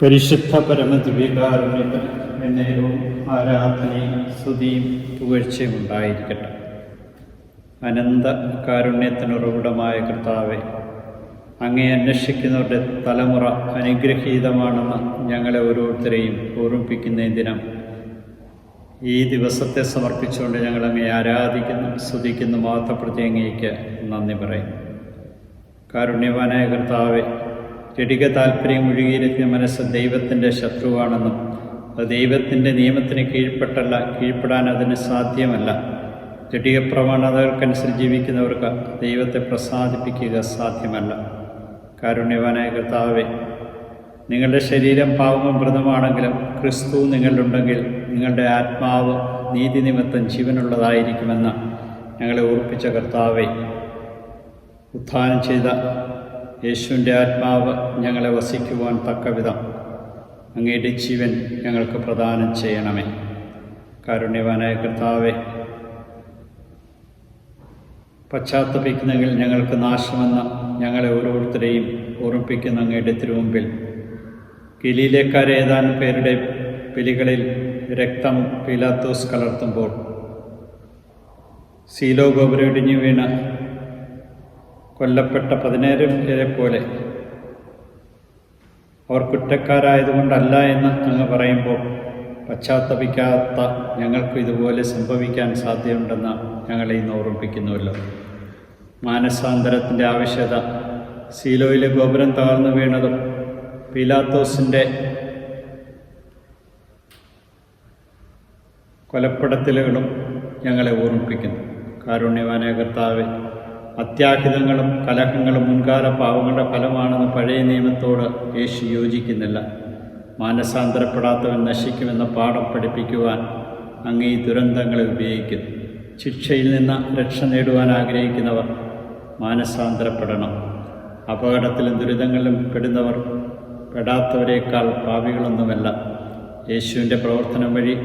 പരിശുദ്ധ പരമദിവ്യകാരുണ്യത്തിൽ എന്നേരവും ആരാധനയും സ്തുതിയും പുകഴ്ചയും ഉണ്ടായിരിക്കട്ടെ. അനന്ത കാരുണ്യത്തിനുറവിടമായ കർത്താവെ അങ്ങേ അന്വേഷിക്കുന്നവരുടെ തലമുറ അനുഗ്രഹീതമാണെന്ന് ഞങ്ങളെ ഓരോരുത്തരെയും ഓർമ്മിപ്പിക്കുന്ന ദിനം. ഈ ദിവസത്തെ സമർപ്പിച്ചുകൊണ്ട് ഞങ്ങൾ അങ്ങേ ആരാധിക്കുന്നു സ്തുതിക്കുന്നു മാത്രപ്രതി അങ്ങേക്ക് നന്ദി പറയും കാരുണ്യവാനായ കർത്താവെ ജടിക താല്പര്യം ഒഴുകിയിരുത്തിയ മനസ്സ് ദൈവത്തിന്റെ ശത്രുവാണെന്നും അത് ദൈവത്തിന്റെ നിയമത്തിന് കീഴ്പ്പെട്ടല്ല കീഴ്പ്പെടാൻ അതിന് സാധ്യമല്ല. ജടിക പ്രവണതകൾക്കനുസരിച്ച് ജീവിക്കുന്നവർക്ക് ദൈവത്തെ പ്രസാദിപ്പിക്കുക സാധ്യമല്ല. കാരുണ്യവാനായ കർത്താവെ നിങ്ങളുടെ ശരീരം പാവവും വ്രതമാണെങ്കിലും ക്രിസ്തു നിങ്ങളിലുണ്ടെങ്കിൽ നിങ്ങളുടെ ആത്മാവ് നീതി നിമിത്തം ജീവനുള്ളതായിരിക്കുമെന്ന് ഞങ്ങളെ ഓർപ്പിച്ച കർത്താവെ ഉത്ഥാനം ചെയ്ത യേശുവിന്റെ ആത്മാവ് ഞങ്ങളെ വസിക്കുവാൻ തക്കവിധം. അങ്ങയുടെ ജീവൻ ഞങ്ങൾക്ക് പ്രദാനം ചെയ്യണമേ. കാരുണ്യവാനായ കർത്താവെ പശ്ചാത്തപിക്കുന്നെങ്കിൽ ഞങ്ങൾക്ക് നാശമെന്ന് ഞങ്ങളെ ഓരോരുത്തരെയും ഓർമ്മിപ്പിക്കുന്ന അങ്ങയുടെ തിരുമുമ്പിൽ. ഗലീലേക്കാരെ ഏതാനും പേരുടെ പിലികളിൽ രക്തം പീലാത്തോസ് കലർത്തുമ്പോൾ സീലോ ഗോപുരം ഇടിഞ്ഞു വീണ് കൊല്ലപ്പെട്ട പതിനേഴ് പേരെ പോലെ. അവർ കുറ്റക്കാരായതുകൊണ്ടല്ല എന്ന് അങ്ങ് പറയുമ്പോൾ പശ്ചാത്തപിക്കാത്ത ഞങ്ങൾക്ക് ഇതുപോലെ സംഭവിക്കാൻ സാധ്യതയുണ്ടെന്ന് ഞങ്ങളെ ഇന്ന് ഓർമ്മിപ്പിക്കുന്നുവല്ലോ. മാനസാന്തരത്തിന്റെ ആവശ്യകത സീലോയിലെ ഗോപുരം തകർന്നു വീണതും പീലാത്തോസിന്റെ കൊലപ്പെടത്തലുകളും ഞങ്ങളെ ഓർമ്മിപ്പിക്കുന്നു. കാരുണ്യവാനായ കർത്താവെ അത്യാഹിതങ്ങളും കലഹങ്ങളും മുൻകാല പാവങ്ങളുടെ ഫലമാണെന്ന് പഴയ നിയമത്തോട് യേശു യോജിക്കുന്നില്ല. മാനസാന്തരപ്പെടാത്തവൻ നശിക്കുമെന്ന പാഠം പഠിപ്പിക്കുവാൻ അങ്ങ് ഈ ദുരന്തങ്ങളെ ഉപയോഗിക്കുന്നു. ശിക്ഷയിൽ നിന്ന് രക്ഷ നേടുവാൻ ആഗ്രഹിക്കുന്നവർ മാനസാന്തരപ്പെടണം. അപകടത്തിലും ദുരിതങ്ങളിലും പെടുന്നവർ പെടാത്തവരേക്കാൾ പാപികളൊന്നുമല്ല. യേശുവിന്റെ പ്രവർത്തനം വഴി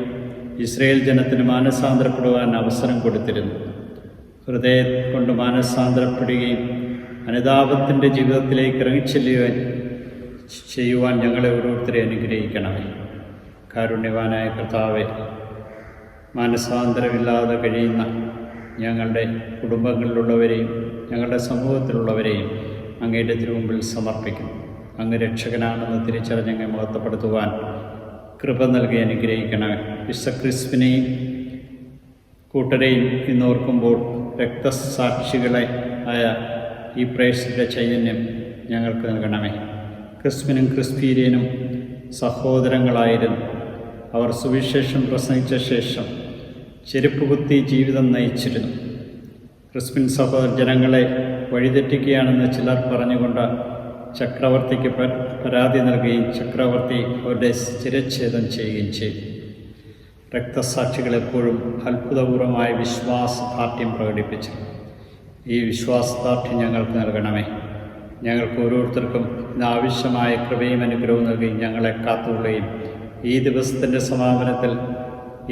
ഇസ്രയേൽ ജനത്തിന് മാനസാന്തരപ്പെടുവാൻ അവസരം കൊടുത്തിരുന്നു. ഹൃദയം കൊണ്ട് മാനസാന്തരപ്പെടുകയും അനുതാപത്തിന്റെ ജീവിതത്തിലേക്ക് ഇറങ്ങിച്ചെല്ലുവാൻ ചെയ്യുവാൻ ഞങ്ങളെ ഓരോരുത്തരെ അനുഗ്രഹിക്കണമേ. കാരുണ്യവാനായ കർത്താവെ മാനസാന്തരമില്ലാതെ കഴിയുന്ന ഞങ്ങളുടെ കുടുംബങ്ങളിലുള്ളവരെയും ഞങ്ങളുടെ സമൂഹത്തിലുള്ളവരെയും അങ്ങയുടെ തിരുമുമ്പിൽ സമർപ്പിക്കുന്നു. അങ്ങ് രക്ഷകനാണെന്ന് തിരിച്ചറിഞ്ഞങ്ങെ മഹത്വപ്പെടുത്തുവാൻ കൃപ നൽകി അനുഗ്രഹിക്കണമേ. വിശ്വക്രിസ്പിനെയും കൂട്ടരെയും ഇന്നോർക്കുമ്പോൾ രക്തസാക്ഷികളെ ആയ ഈ പ്രേക്ഷയുടെ ചൈതന്യം ഞങ്ങൾക്ക് നൽകണമേ. ക്രിസ്മിനും ക്രിസ്പീരിയനും സഹോദരങ്ങളായിരുന്നു. അവർ സുവിശേഷം പ്രസംഗിച്ച ശേഷം ചെരുപ്പ് കുത്തി ജീവിതം നയിച്ചിരുന്നു. ക്രിസ്മിൻ സഹോദർ ജനങ്ങളെ വഴിതെറ്റിക്കുകയാണെന്ന് ചിലർ പറഞ്ഞുകൊണ്ട് ചക്രവർത്തിക്ക് പരാതി നൽകുകയും ചക്രവർത്തി അവരുടെ സ്ഥിരച്ഛേദം ചെയ്യുകയും ചെയ്തു. രക്തസാക്ഷികൾ എപ്പോഴും അത്ഭുതപൂർവമായ വിശ്വാസദാർഢ്യം പ്രകടിപ്പിച്ചു. ഈ വിശ്വാസദാർഢ്യം ഞങ്ങൾക്ക് നൽകണമേ. ഞങ്ങൾക്ക് ഓരോരുത്തർക്കും ഇന്ന് ആവശ്യമായ കൃപയും അനുഗ്രഹവും നൽകി ഞങ്ങളെ കാത്തുകൊള്ളുകയും ഈ ദിവസത്തിന്റെ സമാപനത്തിൽ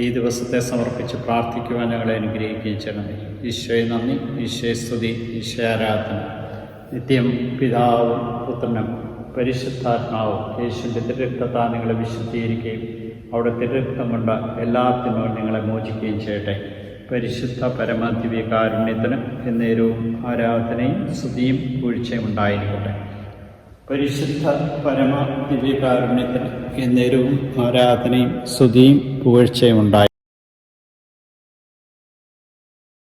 ഈ ദിവസത്തെ സമർപ്പിച്ച് പ്രാർത്ഥിക്കുവാൻ ഞങ്ങളെ അനുഗ്രഹിക്കുകയും ചെയ്യണമേ. ഈശോയെ നന്ദി ഈശോയെ സ്തുതി ഈശോ ആരാധന. നിത്യം പിതാവും പുത്രനും പരിശുദ്ധാത്മാവും യേശുവിന്റെ തിരക്തത്താ നിങ്ങളെ വിശുദ്ധീകരിക്കുകയും അവിടെ തിരക്തം കൊണ്ട് എല്ലാത്തിനും നിങ്ങളെ മോചിക്കുകയും ചെയ്യട്ടെ. പരിശുദ്ധ പരമാധിപ്യ കാരുണ്യത്തിന് എന്നേരവും ആരാധനയും സ്തുതിയും വീഴ്ചയും ഉണ്ടായിരിക്കട്ടെ. പരിശുദ്ധ പരമാധിപ്യ കാരുണ്യത്തിന് എന്നേരവും ആരാധനയും സ്തുതിയും പുകഴ്ചയും ഉണ്ടായി